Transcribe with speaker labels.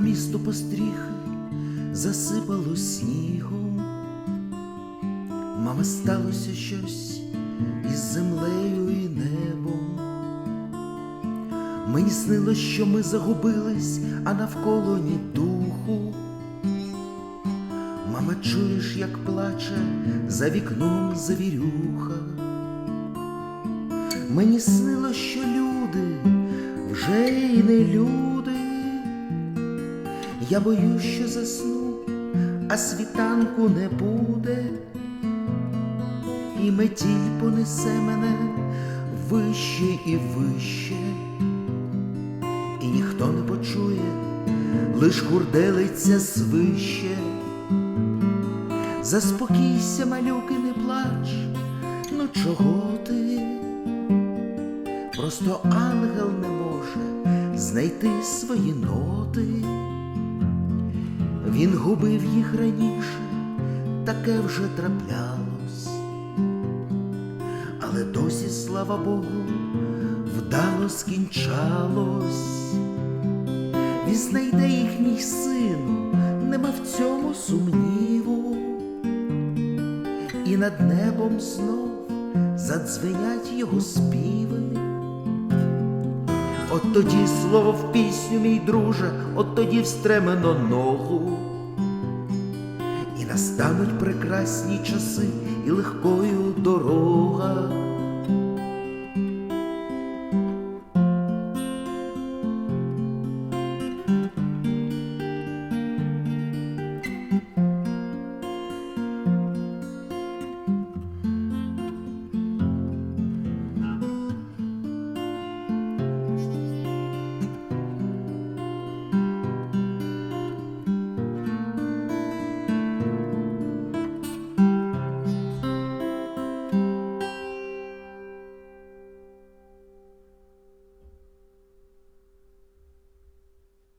Speaker 1: місто постріхи засипало снігом. Мама, сталося щось із землею і небом. Мені снилось, що ми загубились, а навколо ні духу. Мама, чуєш, як плаче за вікном завірюха. Мені снилось, що люди вже й не люди. Я боюсь, що засну, а світанку не буде, і метіль понесе мене вище і вище, і ніхто не почує, лиш гурделиться свище. Заспокійся, малюки, не плач, ну чого ти? Просто ангел не може знайти свої ноти. Він губив їх раніше, таке вже траплялось, але досі, слава Богу, вдало скінчалось. Він знайде їх, мій сину, нема в цьому сумніву, і над небом знов задзвенять його співи. От тоді слово в пісню, мій друже, от тоді встремено ногу. Настануть прекрасні часи і легкою дорога.